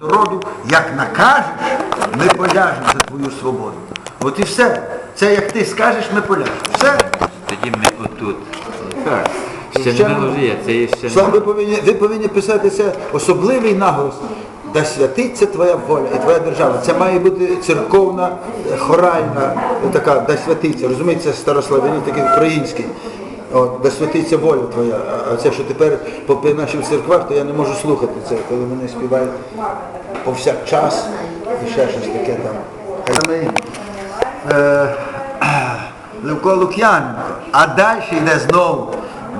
роду, як накажеш, ми поляжемо за твою свободу. От і все. Це як ти скажеш, ми поляжемо. Все. Тоді ми отут. Так. Ще Ще не мелодія, це є ще Сам не. ви повинні, ви повинні писати це особливий наголос. Да святиться твоя воля і твоя держава. Це має бути церковна, е, хоральна така, да святиться. Розумієте, це старославяні, такий український. От, да святиться воля твоя. А- це, що тепер попи наші в церквах, то я не можу слухати це, коли вони співають повсякчас і ще щось таке там. Е, Левко Лук'яненко. А далі йде знову.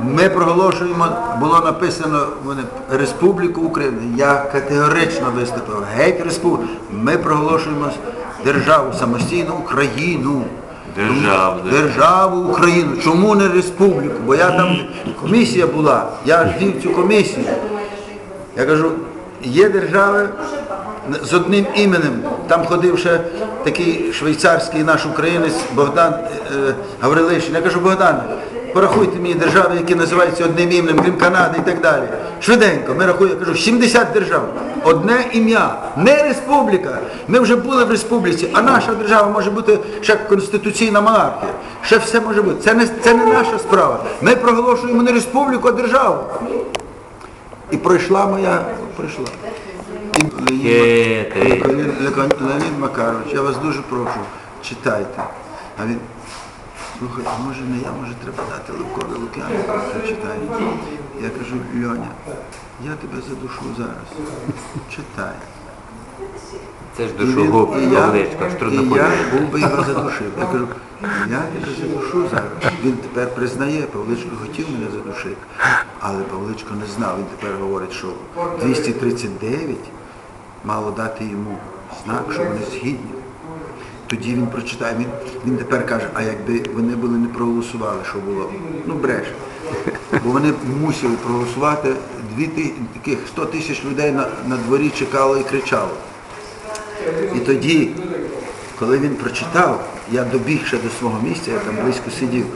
Ми проголошуємо, було написано вони, Республіку України. Я категорично виступив. Геть республіку. Ми проголошуємо державу, самостійну Україну. Державу, Державу Україну. Чому не республіку? Бо я там комісія була, я ж вів цю комісію. Я кажу, є держави з одним іменем. Там ходив ще такий швейцарський наш українець Богдан е, Гаврилишин. Я кажу, Богдан, порахуйте мені держави, які називаються одним іменем, крім Канади і так далі. Швиденько, ми рахуємо, я кажу, 70 держав. Одне ім'я, не республіка. Ми вже були в республіці, а наша держава може бути ще конституційна монархія. Ще все може бути. Це не, це не наша справа. Ми проголошуємо не республіку, а державу. І пройшла моя, пройшла. Леонід Макарович, я вас дуже прошу, читайте. А він, слухай, а може не я, може треба дати Левкові Лук'яну, прочитає. Я кажу, Льоня, я тебе задушу зараз. Читай. Це ж І він- душогуб, і я- Павличко, аж трудно І я повірити. був би його задушив. Я кажу, я тебе задушу зараз. Він тепер признає, Павличко хотів мене задушити, але Павличко не знав. Він тепер говорить, що 239 мало дати йому знак, що вони згідні. Тоді він прочитає, він, він тепер каже, а якби вони були не проголосували, що було? Ну бреше. Бо вони мусили проголосувати, дві таких 100 тисяч людей на, на дворі чекало і кричало. І тоді, коли він прочитав, я добіг ще до свого місця, я там близько сидів.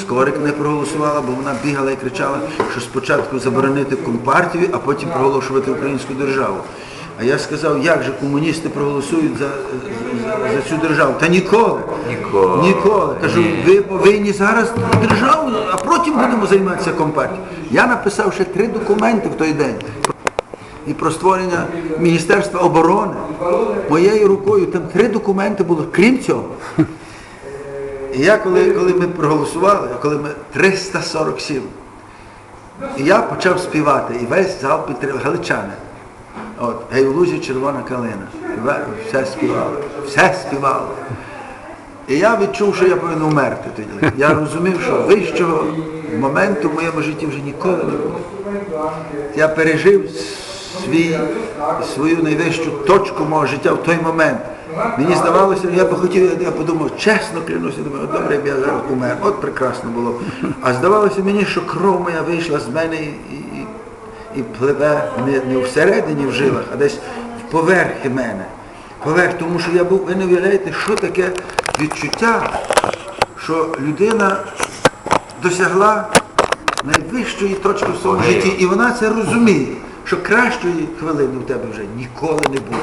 Скорик не проголосувала, бо вона бігала і кричала, що спочатку заборонити компартію, а потім проголошувати українську державу. А я сказав, як же комуністи проголосують за, за, за цю державу? Та ніколи. Ніколи. Ніколи. Кажу, Ні. ви повинні зараз державу, а потім будемо займатися компартією. Я написав ще три документи в той день і про створення Міністерства оборони. Моєю рукою там три документи було, крім цього. І я, коли, коли ми проголосували, коли ми 347, і я почав співати, і весь зал підтримав, галичани. От, гей, лузі червона калина. Все співали, все співали. І я відчув, що я повинен умерти тоді. Я розумів, що вищого моменту в моєму житті вже ніколи не було. Я пережив свій, свою найвищу точку мого життя в той момент. Мені здавалося, я би хотів, я подумав, чесно клянуся, думаю, добре, б я зараз умер, от прекрасно було. А здавалося мені, що кров моя вийшла з мене і, і, пливе не, не всередині в жилах, а десь в поверхи мене. Поверх, тому що я був, ви не уявляєте, що таке відчуття, що людина досягла найвищої точки в своєму житті, і вона це розуміє, що кращої хвилини в тебе вже ніколи не буде.